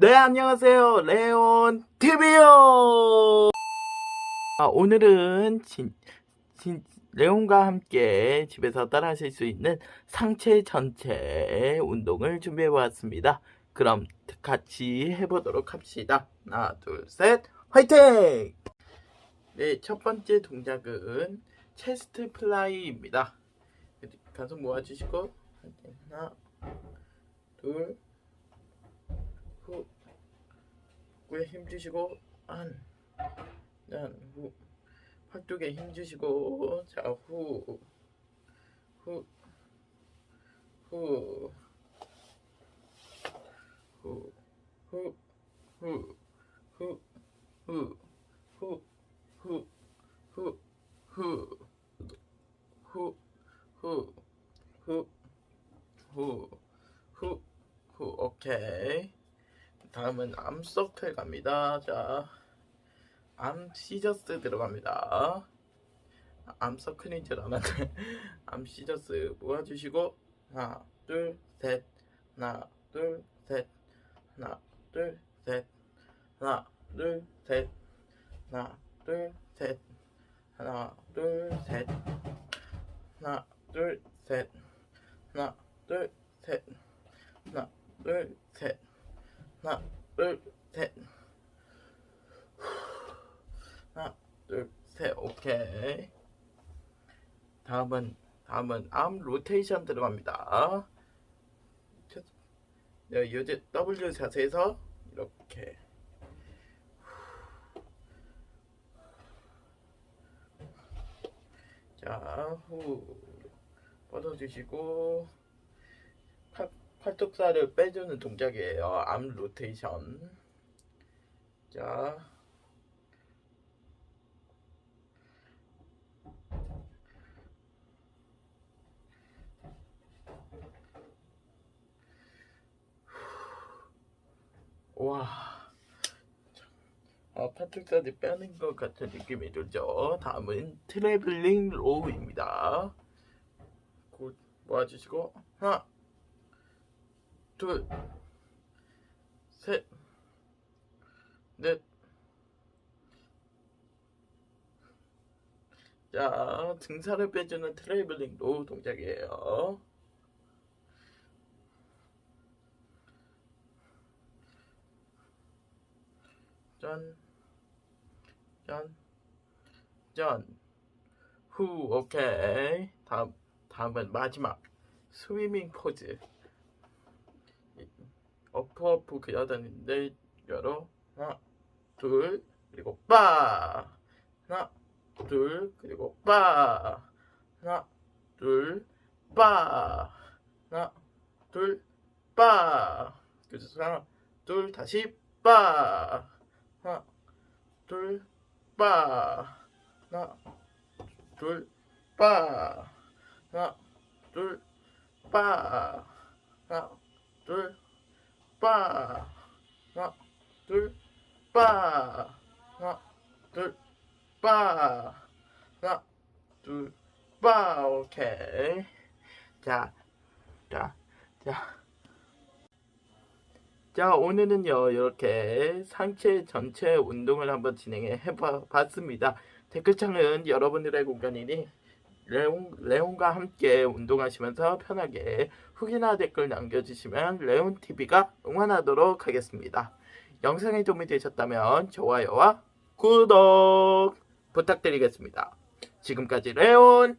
네, 안녕하세요. 레온 TV요! 아, 오늘은 진, 진, 레온과 함께 집에서 따라 하실 수 있는 상체 전체 운동을 준비해 보았습니다. 그럼 같이 해보도록 합시다. 하나, 둘, 셋, 화이팅! 네, 첫 번째 동작은 체스트 플라이입니다. 가슴 모아주시고, 하나, 둘, 후, 에 힘주시고, 안, 난, 후, 팔뚝에 힘주시고, 자, 후, 후, 후, 후, 후, 후, 후, 후, 후, 후, 후, 후, 후, 후, 후, 후, 후, 후, 오케이. 다음은 암서클 갑니다. 자, 암 시저스 들어갑니다. 암서클인 줄 알았네. 암 시저스 모아주시고 하나, 둘, 셋, 하나, 둘, 셋, 하나, 둘, 셋, 하나, 둘, 셋, 하나, 둘, 셋, 하나, 둘, 셋, 하나, 둘, 셋, 하나, 둘, 셋, 하나, 둘, 셋, 하나, 둘, 셋, 하나, 둘, 셋, 오케이. 다음은 다음은 암 로테이션 들어갑니다. 네, 요즘 W 자세에서 이렇게 자, 후 뻗어주시고 팔, 팔뚝살을 빼주는 동작이에요. 암 로테이션. 자, 와. 아, 팔뚝살이 빼는 것 같은 느낌이 들죠. 다음은 트래블링 로우입니다. 곧 모아주시고 하나, 둘, 셋, 넷. 자, 등살을 빼주는 트래블링 로우 동작이에요. 짠, 짠, 짠. 후, 오케이. 다음, 다음은 마지막 스위밍 포즈. 어프 어프 그려야 되는데 열어 하나, 둘, 그리고 빠. 하나, 둘, 그리고 빠. 하나, 둘, 빠. 하나, 둘, 빠. 그래서 하나, 둘, 다시 빠. 하나, 둘, 빠. 하나, 둘, 빠. 하나, 둘, 빠. 하나, 둘, 빠. 하나, 둘, 빠. 하나, 둘, 빠. 하나, 둘, 빠. 오케이. 자, 자, 자. 자, 오늘은요, 이렇게 상체 전체 운동을 한번 진행해 봤습니다. 댓글창은 여러분들의 공간이니, 레온, 레온과 함께 운동하시면서 편하게 후기나 댓글 남겨주시면 레온TV가 응원하도록 하겠습니다. 영상이 도움이 되셨다면 좋아요와 구독 부탁드리겠습니다. 지금까지 레온TV요!